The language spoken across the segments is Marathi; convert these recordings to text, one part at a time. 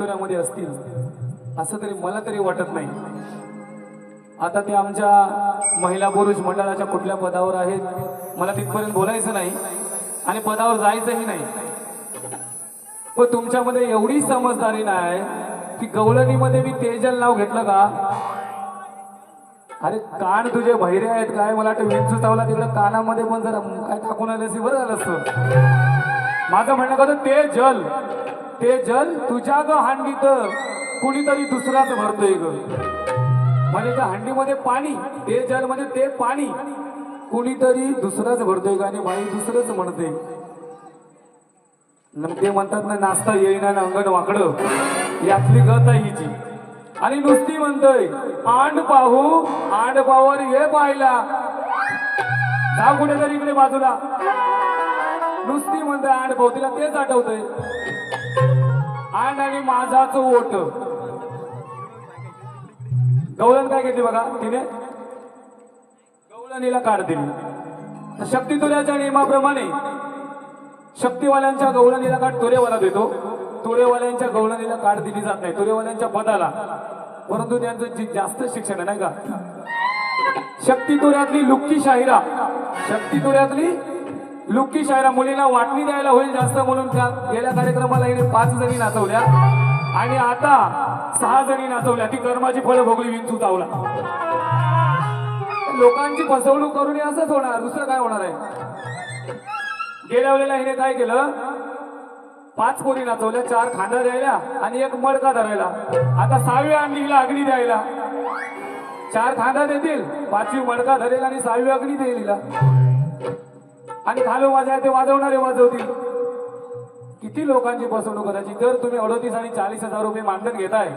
लोक असतील असं तरी मला तरी वाटत नाही. आता ते आमच्या महिला पुरुष मंडळाच्या कुठल्या पदावर आहेत मला तिथपर्यंत बोलायचं नाही आणि पदावर जायचंही नाही. पण तुमच्यामध्ये एवढी समजदारी नाही की गवळणीमध्ये मी तेजल नाव घेतलं का? अरे कान तुझे बहिरे आहेत काय? मला वाटतं विंचू चावला तिकडं कानामध्ये पण जरा काय टाकून आले असे बरं झालं असतं माझं म्हणणं का ते जल ते जल तुझ्या ग हांडीत. कुणीतरी दुसराच भरतोय ग. म्हणजे त्या हांडीमध्ये पाणी ते जल म्हणजे ते पाणी. कुणीतरी दुसराच भरतोय ग आणि बाई दुसरंच म्हणते ते म्हणतात ना नाचता येईना ना अंगण वाकडं. यातली गत आहे हिची. आणि नुसती म्हणतोय आंड पाहू आंड पावर ये पाहिला जा कुठेतरी इकडे बाजूला. नुसती म्हणतोय आंड पाहू. तिला तेच आठवतंय. आंड आणि माझाच ओट गवळण काय घेतली बघा तिने? गवळणीला काढ दिली. शक्ती शक्तितुल्याच्या नियमाप्रमाणे शक्तीवाल्यांच्या गवळणीला काढ तुरेवाला देतो. तुरेवाल्यांच्या गवळणीला काढ दिली जात नाही तुरेवाल्यांच्या पदाला. परंतु त्यांचं जी जास्त शिक्षण आहे नाही का? शक्ती तुऱ्यातली लुक्की शाहिरा. शक्ती तुऱ्यातली लुक्की शायरा मुलींना वाटणी द्यायला होईल जास्त म्हणून त्या गेल्या कार्यक्रमाला हिने पाच जणी नाचवल्या. आणि आता सहा जणी नाचवल्या. ती कर्माची फळं भोगली विंचू चावला. लोकांची फसवणूक करून असंच होणार. दुसरं काय होणार आहे? गेल्या वेळेला हिने काय केलं? पाच पोरी नाचवल्या चार खांदा द्यायला आणि एक मडका धरायला. आता सहावी आणली हिला अग्नी द्यायला. चार खांदा देतील पाचवी मडका धरेल आणि सहावी अग्नी देईल हिला. आणि खालो वाजाय ते वाजवणारे वाजवतील. किती लोकांची फसवणूक करायची? जर तुम्ही अडोतीस आणि चाळीस हजार रुपये मानधन घेताय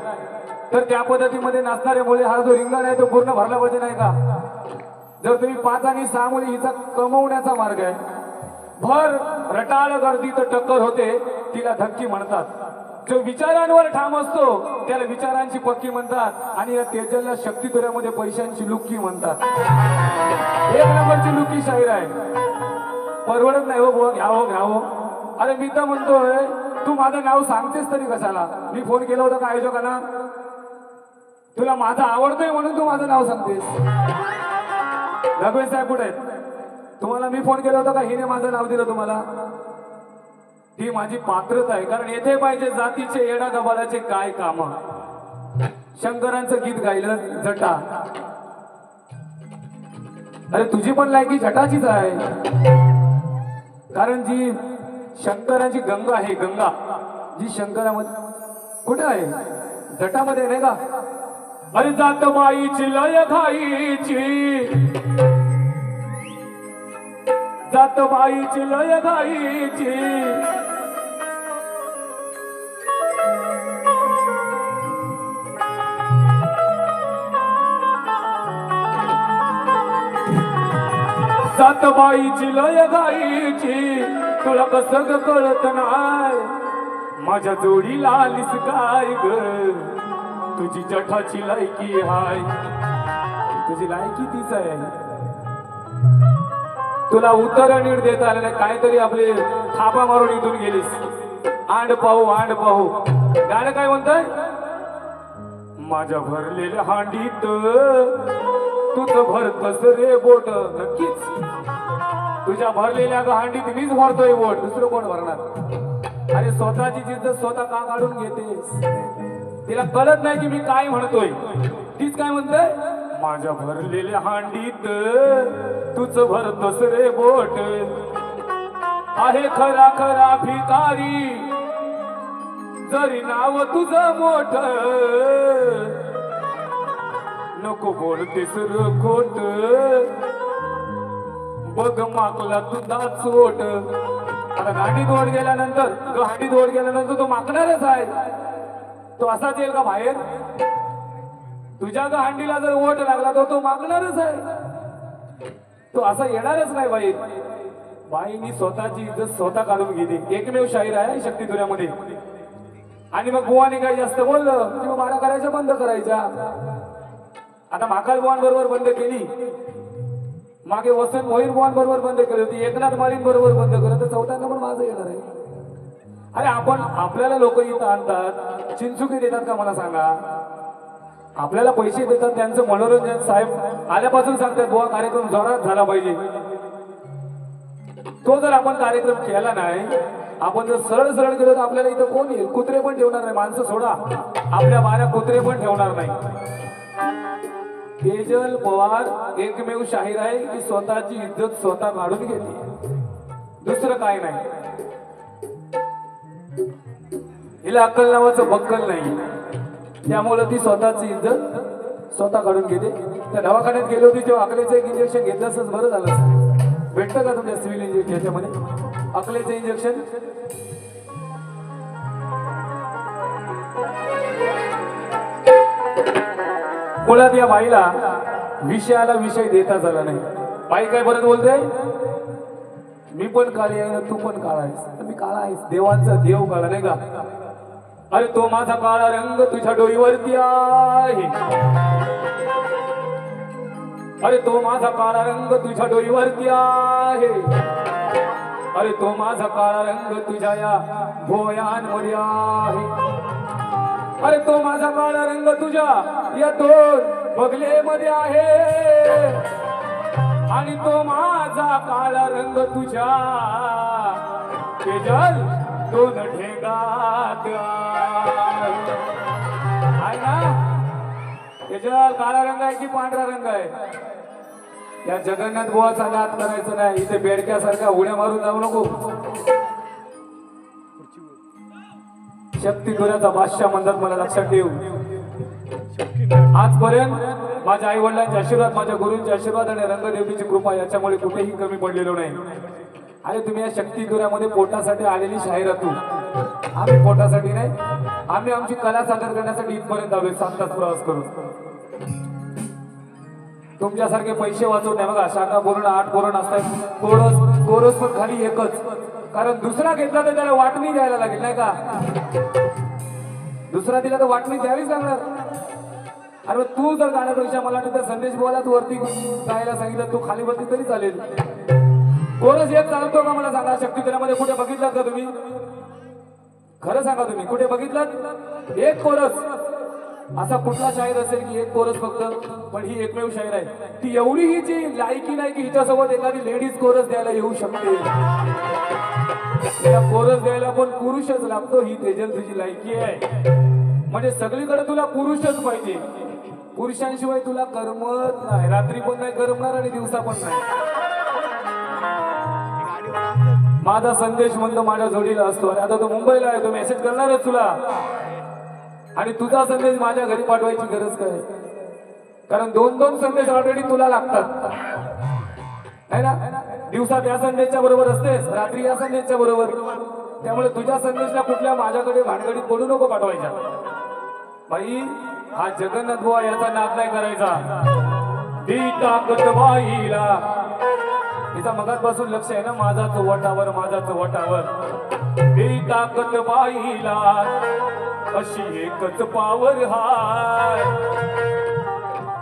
तर त्या पद्धतीमध्ये नाचणारे मुले हा जो रिंगण आहे तो पूर्ण भरला पाहिजे नाही का? जर तुम्ही पाच आणि सहा मुली हिचा कमवण्याचा मार्ग आहे भर रटाळ गर्दी तर टक्कर होते तिला धक्की म्हणतात. जो विचारांवर ठाम असतो त्याला विचारांची पक्की म्हणतात आणि या तेजलला शक्ती तुऱ्यामध्ये पैशांची लुक्की म्हणतात. एक नंबरची लुक्की शाहीर आहे. परवडत नाही हो बुवा घ्यावं हो, घ्यावं हो. अरे मी तर म्हणतोय तू माझं नाव सांगतेस तरी कशाला? मी फोन केला होता का आयोजकांना तुला माझं आवडतंय म्हणून तू माझं नाव सांगतेस. रघुवीर साहेब कुठे आहेत? तुम्हाला मी फोन केला होता का? हिने माझं नाव दिलं तुम्हाला? ही माझी पात्रता आहे कारण येथे पाहिजे जातीचे येडा गबाळाचे काय काम? शंकरांचं गीत गायलं जटा. अरे तुझी पण लायकी झटाचीच आहे. कारण जी शंकराची गंगा आहे गंगा जी शंकरामध्ये कुठे आहे? जटामध्ये नाही का? अरे जात माईची लय घाईची. जात माईची लय घाईची. सातबाईची लय गाईची. तुला कस कळत नाय. माझ्या जोडीला आलीस काय ग? तुझी जठाची लायकी हाय. तुझी लायकी तीच आहे. तुला उत्तर नीट देता आले नाही. काहीतरी आपले थापा मारून इथून गेलीस. आंड पाहू आंड पाहू. गाणं काय म्हणतंय? माझ्या भरलेल्या हांडीत तुझ भरतस रे बोट. नक्की? तुझ्या भरलेल्या ग हांडीत मीच भरतोय बोट दुसरं कोण भरणार? अरे स्वतःची जिद्द स्वतः का काढून घेतेस? तिला कळत नाही की मी काय म्हणतोय. तीच काय म्हणतोय? माझ्या भरलेल्या हांडीत तुझ भरतोस रे बोट. आहे खरा खरा भिकारी. जरी नाव तुझं मोठ. नको बोलतेस र खोट. मग माकला तुझा चोट. आता गाडी दोड गेल्यानंतर गाडी दोड गेल्यानंतर तो मागणारच आहे. तो असाच येईल का बाहेर? तुझ्या गांडीला जर ओट लागला तर तो मागणारच आहे. तो असा येणारच नाही बाई. बाईनी स्वतःची इज्जत स्वतः काढून गेली एकमेव शाहीर आहे शक्ती तुऱ्यामध्ये. आणि मग बुवाने काही जास्त बोललं की मग मारा करायच्या बंद करायच्या. आता माकाल बुवांबरोबर बंद केली. मागे वसंत मोहीर बरोबर बंद केली होती. एकनाथ माळीन बरोबर बंद केलं तर चौथा नंबर माझं येणार आहे. अरे आपण आपल्याला लोक इथं आणतात. चिंचुकी देतात का मला सांगा? आपल्याला पैसे देतात त्यांचं मनोरंजन. साहेब आल्यापासून सांगतात बुवा कार्यक्रम जोरात झाला पाहिजे. तो जर आपण कार्यक्रम केला नाही आपण जर सरळ सरळ गेलो तर आपल्याला इथं कोण येईल? कुत्रे पण ठेवणार नाही. माणसं सोडा. आपल्या बाऱ्या कुत्रे पण ठेवणार नाही. तेजल पवार एकमेव शाहीर आहे की स्वतःची इज्जत स्वतः काढून घेते. दुसरं काय नाही. हिला अक्कल नावाचं बक्कल नाही. त्यामुळे ती स्वतःची इज्जत स्वतः काढून घेते. त्या दवाखान्यात गेली होती तेव्हा अकलेचं एक इंजेक्शन घेतलं असंच बरं झालं भेटतं का तुमच्या सिव्हिल इंजेक्शन याच्यामध्ये? अकलेचं इंजेक्शन मुळात या बाईला विषयाला विषय देता झाला नाही. बाई काय परत बोलते? मी पण काळी आहे ना तू पण काळा आहेस. मी काळा आहेस. देवांचा देव काळा नाही का? अरे तो माझा काळा रंग तुझ्या डोईवरती आहे. अरे तो माझा काळा रंग तुझ्या डोईवरती आहे. अरे तो माझा काळा रंग तुझ्या या भोयांमध्ये आहे. अरे तो माझा काळा रंग तुझ्या या दोन बगलेमध्ये आहे. आणि तो माझा काळा रंग तुझ्या. केजल दोन ढेगात. आहे ना? तेजल काळा रंग आहे की पांढरा रंग आहे? या जगन्नाथ बुवाचा नाद करायचं नाही. इथे बेडक्यासारख्या उड्या मारून जाऊ नको. शक्ती दुराचा बादशाह म्हणतात मला लक्षात ठेव. आजपर्यंत माझ्या आई वडिलांचे आशीर्वाद माझ्या गुरूंचे आशीर्वाद आणि रंगदेवीची कृपा याच्यामुळे कुठेही कमी पडलेलो नाही. अरे तुम्ही या शक्ती पोटासाठी आलेली शाहिरातू आम्ही पोटासाठी नाही आम्ही आमची कला सादर करण्यासाठी इथपर्यंत आलोय सात तास प्रवास करू तुमच्यासारखे पैसे वाचवून नाही बघा शाखा पूर्ण आठ पूर्ण असतात. कोरस कोरस पण खाली एकच. कारण दुसरा घेतला तर त्याला वाटणी द्यायला लागेल नाही का? दुसरा दिला तर वाटणी द्यावीच लागणार. अरे तू जर गाण्यापेक्षा मला वाटतं तर संदेश बोलाच वरती गायला सांगितलं तू खाली वरती तरी चालेल. कोरस एक चालतो का मला सांगा? शक्तीपीठामध्ये कुठे बघितलात का तुम्ही? खरं सांगा तुम्ही कुठे बघितलात? एक कोरस. असा कुठला शाहीर असेल की एक कोरस फक्त पण ही एकमेव शाहीर आहे. ती एवढी हिची लायकी नाही की हिच्यासोबत एखादी लेडीज कोरस द्यायला येऊ शकते. तिला कोरस द्यायला पण पुरुषच लागतो. ही तेजल तुझी लायकी आहे. म्हणजे सगळीकडे तुला पुरुषच पाहिजे. पुरुषांशिवाय तुला करमत नाही. रात्री पण नाही करमणार आणि दिवसा पण नाही. माझा संदेश म्हणतो माझ्या जोडीला असतो. आणि आता तो मुंबईला आहे. तो मेसेज करणारच तुला. आणि तुझा संदेश माझ्या घरी पाठवायची गरज काय? कारण दोन दोन संदेश ऑलरेडी तुला लागतात. है ना? दिवसा त्या संदेशच्या बरोबर असतेस रात्री या संदेशच्या बरोबर. त्यामुळे तुझ्या संदेशला कुठल्या माझ्याकडे भानगडीत पडू नको पाठवायच्या. बाई हा जगन्नाथ बुवा याचा नाद नाही करायचा. ती ताकद बाईला तिचा मगातपासून लक्ष आहे ना माझा चवटावर माझा वटावर ती ताकद बाईला अशी एकच पावर हाय.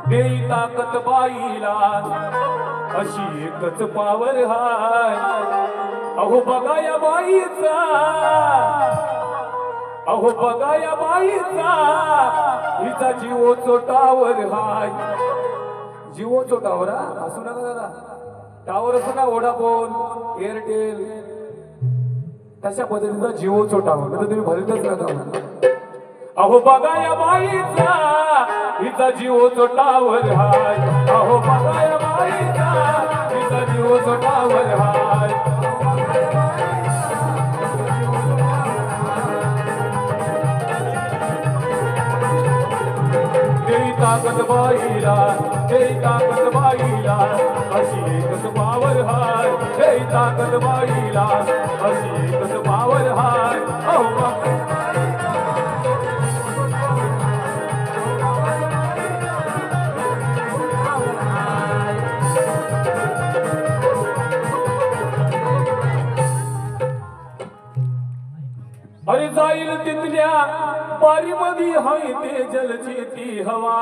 देई ताकद बाईला अशी एकच पावर हाय. अहो बघा या बाईचा. अहो बघा या बाईचा. हिचा जीव चोटावर हाय. जिओ टावर हा? असू नका दादा. टावर असू ना ओडाफोन एअरटेल. तशा पद्धतीचा जिओ टावर. तर तुम्ही भरतच नका. अहो बघा या बाईचा. हिचा जिओचो टावर हाय. अहो बघा या बाईचा. ताकद बाईला देई ताकद बाईला अशी एकच पावर हाय देई ताकद बाईला अशी जाईल तिथल्या हाय ते जलची ती हवा.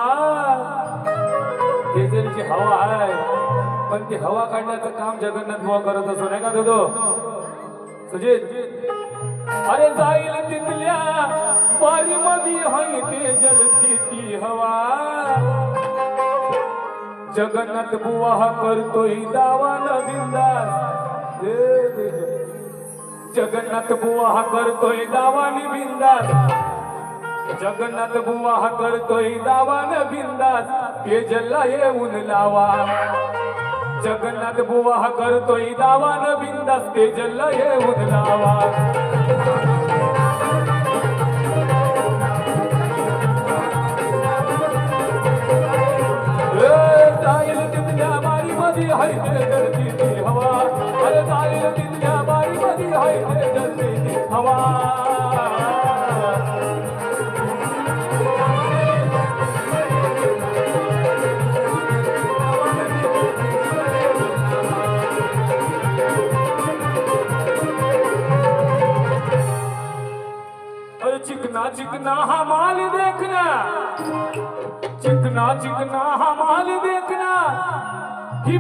ते जलची हवा आहे पण ती हवा काढण्याचं काम जगन्नाथ बुवा करत असो नाही का दोदो? सुजित? अरे जाईल तिथल्या बारीमध्ये हाय ते जलची ती हवा. जगन्नाथ बुवा करतोय दावा न जगन्नाथ बुवा हा करतोय दावानी बिंदास. जगन्नाथ बुवा हा करतोय दावान बिंदास. पेजलला येऊन लावा. जगन्नाथ बुवा हा करतोय दावान बिंदास. पेजलला येऊन लावा. ए, जाईल तिथल्या बारीमध्ये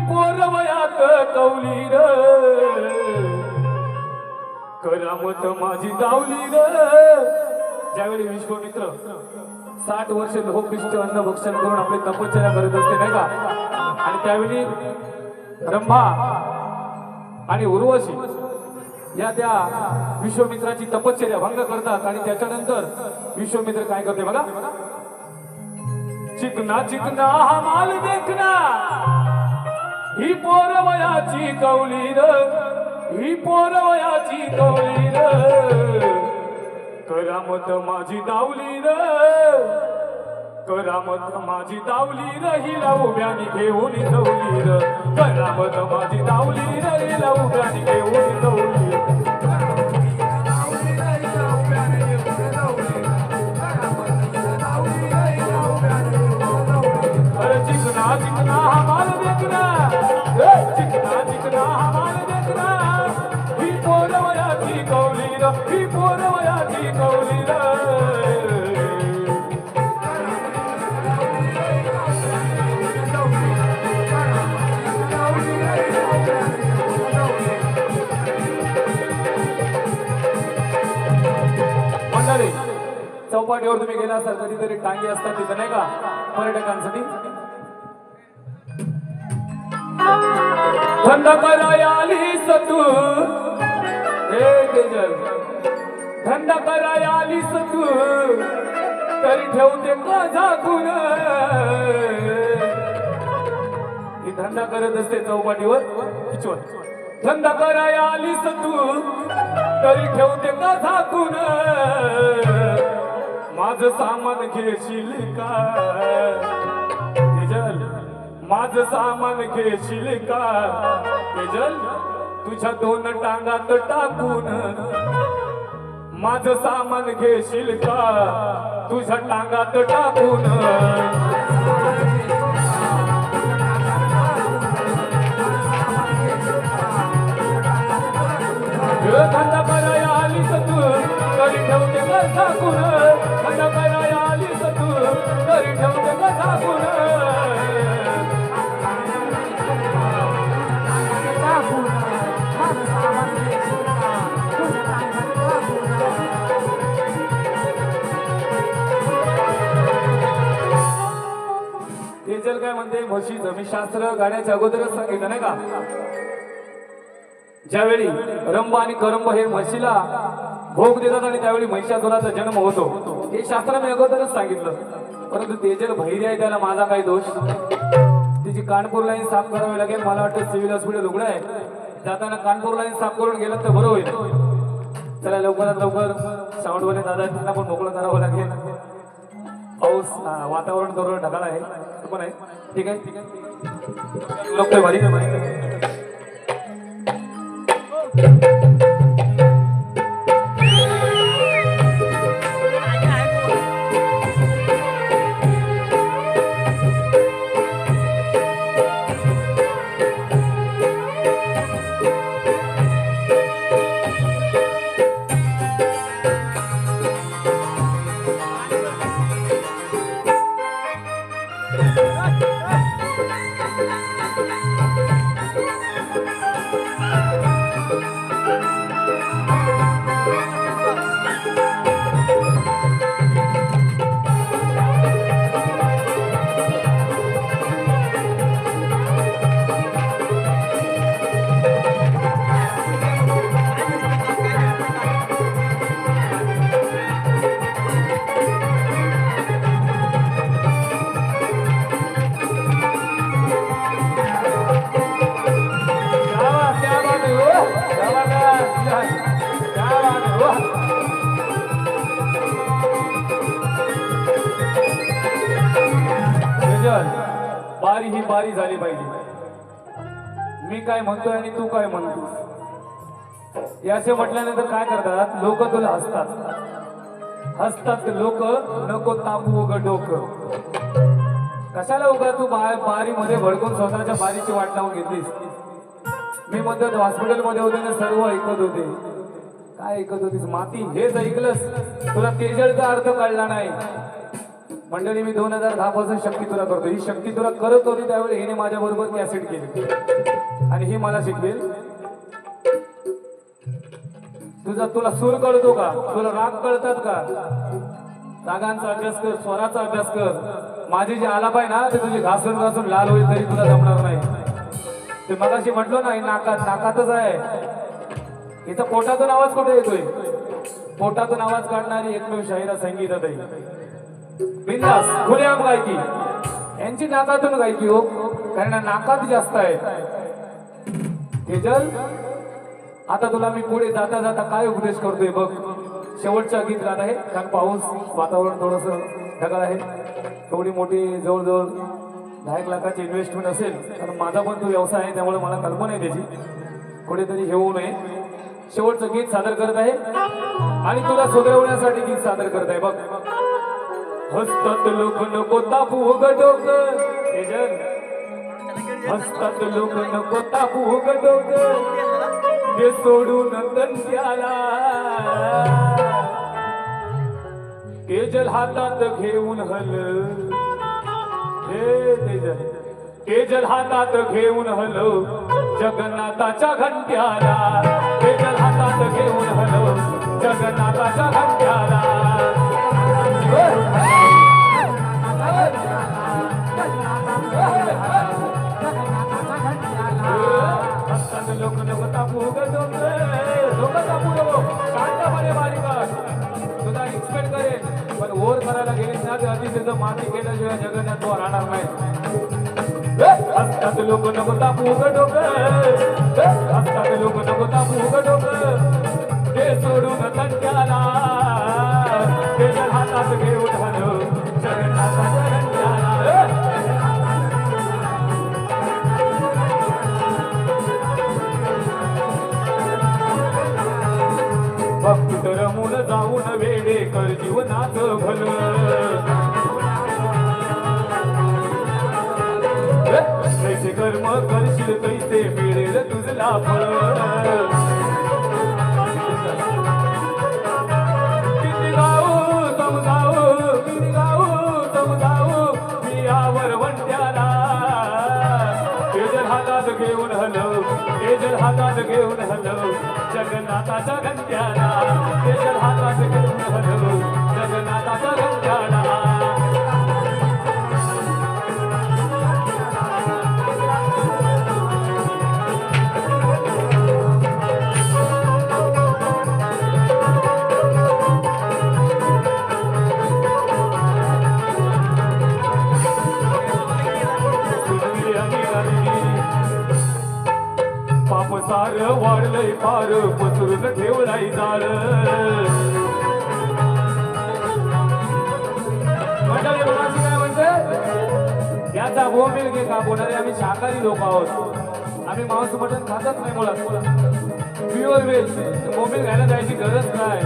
कोरवयात पोर वयात कवली र. करामत माझी दावली र. ज्यावेळी विश्वमित्र साठ वर्ष लोहपिष्ट अन्न भक्षण करून आपली तपश्चर्या करत असते नाही का? आणि त्यावेळी रंभा आणि उर्वशी या त्या विश्वमित्राची तपश्चर्या भंग करतात आणि त्याच्यानंतर विश्वमित्र काय करते बघा? चिकना चिकना हा माल देखना. ही पोरवयाची कवली र ही पोरवयाची कवली र. करामत माझी दावली र करामत माझी दावली र हिला उभ्यानी घेऊन जवली र. करामत माझी दावली र हिला उभ्यानी घेऊन जवली चौपाटीवर तुम्ही गेला असाल कधीतरी टांगी असतात तिथं नाही का? पर्यटकांसाठी. थंड कराया आली तू हे तेजल. थंड कराया आली तू तरी ठेवते का झाकून ही धंदा करत असते चौपाटीवर. किचवत धंदा कराया आलीस तू तरी ठेवते का झाकून माझ सामान घेशील का? तेजल माझ सामान घेशील का? तेजल तुझ्या दोन टांगात टाकून माझ सामान घेशील का? तुझ्या टांगात टाकून. बरं आली आलीस तू करी ठेवते का टाकून तेजल काय म्हणते म्हशीचं मी शास्त्र गाण्याच्या अगोदरच सांगितलं नाही का? ज्यावेळी रंब आणि करंब हे म्हशीला भोग देतात आणि त्यावेळी महिषासुराचा जन्म होतो. हे शास्त्र मी अगोदरच सांगितलं. परंतु तेजल भैरी आहे त्याला माझा काही दोष? तिची कानपूर लाईन साफ करावी लागेल. मला वाटतं सिव्हिल हॉस्पिटल उघडं आहे. जाताना कानपूर लाईन साफ करून गेलं तर बरं होईल. चला लवकरात लवकर साऊंडवाले दादा आहेत, त्यांना पण मोकळं करावं लागेल. पाऊस वातावरण थोडं ढगाळ आहे. ते पण आहे. ठीक आहे. ठीक आहे लोक भारी भारी बारी ही बारी झाली पाहिजे. मी काय म्हणतोय आणि तू काय म्हणतोस? याचे म्हटल्यानंतर काय करतात? लोक तुला हसतात. हसतात लोक नको तापू उग डोकं. कशाला उगा तू बा बारीमध्ये भडकून स्वतःच्या बारीची वाट लावून घेतलीस? मी म्हणतो हॉस्पिटलमध्ये होते ना सर्व ऐकत होते. काय ऐकत होतीस? माती हेच ऐकलंस? तुला तेजळचा अर्थ कळला नाही. मंडळी मी दोन हजार दहा पासून शक्ती तुला करतो ही शक्ती तुला करत होती त्यावेळी हिने माझ्या बरोबर कॅसेट केली. आणि ही मला शिकवेल. तुझा तुला सूर कळतो का? तुला राग कळतात का? रागांचा अभ्यास कर स्वराचा अभ्यास कर. माझी जी आलाप आहे ना ते तुझी घासून घासून लाल होईल तरी तुला जमणार नाही. ते मगाशी म्हटलो ना नाकात नाकातच आहे. इथं पोटातून आवाज कुठे येतोय? पोटातून आवाज काढणारी एकमेव शाहिरा संगीतात आहे बिंदास खुलेआम गायकी. यांची नाकातून गायकी हो कारण नाकात जास्त आहे. तेजल आता तुला मी पुढे जाता जाता काय उपदेश करतोय बघ. शेवटचा गीत गात आहे कारण पाऊस वातावरण थोडस ढगाळ आहे. एवढी मोठी जवळजवळ दहा एक लाखाची इन्व्हेस्टमेंट असेल कारण माझा पण तो व्यवसाय आहे त्यामुळे मला कल्पना आहे त्याची. कुठेतरी हे होऊ नये. शेवटचं गीत सादर करत आहे. आणि तुला सुधरवण्यासाठी गीत सादर करत आहे बघ. हसतात लोक नको तापू उग डोक. हस्तत हसतात लोक नको तापू उग डोक. ते सोडून दंड्याला केजल हातात घेऊन हल. हे तेजल केजल हातात घेऊन हलो. जगन्नाथाच्या घंट्याला. तेजल हातात घेऊन हलो. जगन्नाथाच्या घंट्याला. हसतात लोक नको तापू ग डोक लोक तापू नको शांतपणे बारीक तुला एक्सपेक्ट करेल पण ओर करायला गेलीस ना तर आधी त्याचं माती केल्याशिवाय जगन्नाथ तो राहणार नाही. हसतात लोक नको तापू ग डोक हसतात लोक नको तापू डोक. ते सोडून तंट्याला जीवनाच भल कैसे कर्म करशील कैसे मिळेल तुझला फळ. घेऊन हलव तेजल हातात घेऊन हलव जगन्नाथाचा घंट्याला तेजल हातात घेऊन हलव जगन्नाथाचा घंट्याला वाढलंय पार पसरून ठेवलाय जाळ. मंडळी बघाशी काय म्हणते याचा बोंबील घे का? बोलणारे आम्ही शाकाहारी लोक आहोत. आम्ही मांस मटण खातच नाही मुळात. प्युअर व्हेज बोंबील घ्यायला जायची गरज नाही.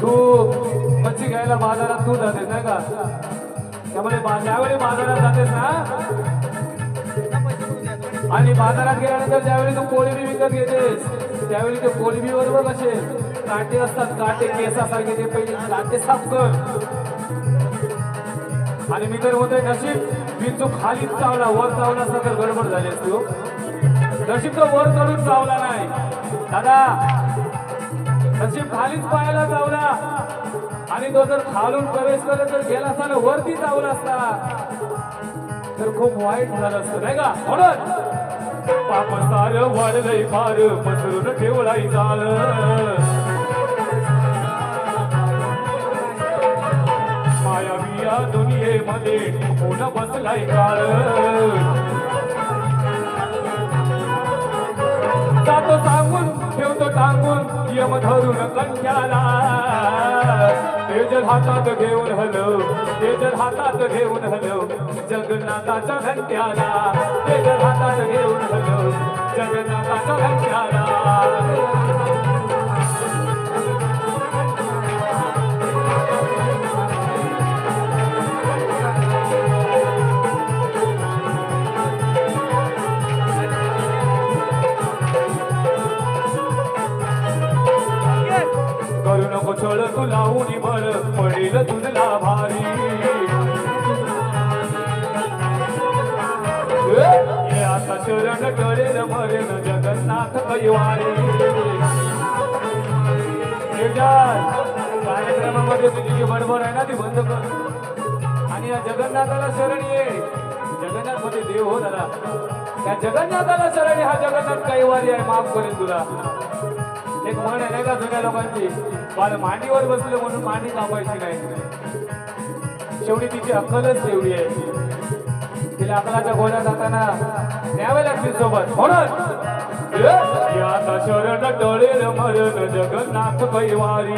तू मच्छी घ्यायला बाजारात तू जातेस नाही का? त्यामुळे ज्यावेळी बाजारात जातेस ना आणि बाजारात गेल्यानंतर ज्यावेळी तू कोळंबी विकत घेतेस त्यावेळी ते कोळीबी बरोबर कसे काटे असतात काटे केसासारखे ते पहिले काटे साफ कर. आणि मी तर म्हणतोय नशीब विंचू खालीच चावला वर चावला असता तर गडबड झाली असती हो. नशीब तो वर चढून चावला नाही. दादा नशीब खालीच पायाला चावला. आणि तो जर खालून प्रवेश करत जर गेला असताना वरती चावला असता. तर खूप वाईट झालं असतं नाही का? म्हणून पाप सार वाढलंय फार पसरून ठेवलाय चाल मायावी या दुनियेमध्ये कोण बसलाय काळ. जातो सांगून ठेवतो टांगून यम धरून कंठ्याला तेजल हातात घेऊन हलव तेजल हातात घेऊन हलव जगन्नाथाचा घंट्याला तेजल हातात घेऊन हलव जगन्नाथाचा घंट्याला. करू नको छळ तुला लावून बळ पडेल तुझला भारी. शरण करेल मरेल जगन्नाथ कैवारी कार्यक्रमामध्ये तुझी जी बडबड आहे ना ती बंद कर. आणि या जगन्नाथाला शरण ये. जगन्नाथमध्ये देव हो दादा. त्या जगन्नाथाला शरण हा जगन्नाथ कैवारी आहे माफ करेल तुला. एक म्हण आहे नाही का जुन्या लोकांची? बाल मांडीवर बसलो म्हणून मांडी कापायची नाही. शेवटी तिची अक्कलच तेवढी आहे. तिला अकलाच्या गोळ्या जाताना न्यावे लागतील सोबत. म्हणून याचा शरण टळेल मरण जगन्नाथ पैवारी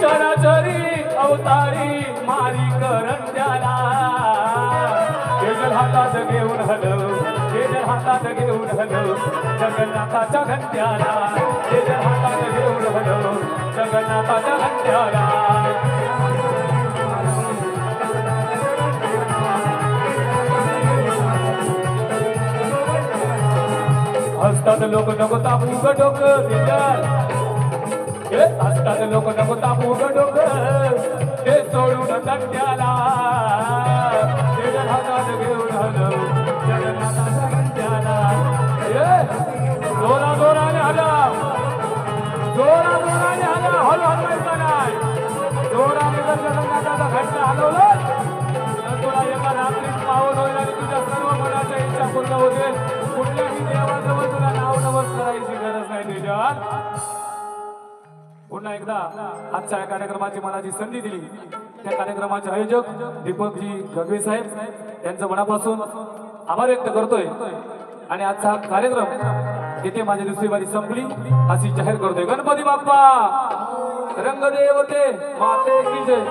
चराचरी अवतारी मारी करण त्याला. केजल हातात घेऊन हलव केजल हातात घेऊन हलव जगन्नाथाच्या घंट्याला. केजल हातात घेऊन हलव जगन्नाथाच्या घंट्याला. हसतात लोक नको तापू ग डोक तेजल हे हसतात लोक नको तापू ग डोक. ते सोडून दंड्याला हातात घेऊन हलव जगन्नाथाच्या हे, जोरा जोराने हलव जोरा जोराने हलव हल. हलवायचा नाही. जोराने जर जगन्नाथाचा घंटा हलवलं. तर तुला एका रात्रीत पावन होईल आणि तुझ्या सर्व मनाच्या इच्छा पूर्ण होते कुठल्याही देवाचं धन्यवाद. पुन्हा एकदा आजच्या या कार्यक्रमाची मला जी संधी दिली. त्या कार्यक्रमाचे आयोजक दीपकजी गगवे साहेब यांचं मनापासून आभार व्यक्त करतोय. आणि आजचा हा कार्यक्रम येथे माझी दुसरी बारी संपली. अशी जाहीर करतोय. गणपती बाप्पा! रंगदेवते माते की जय!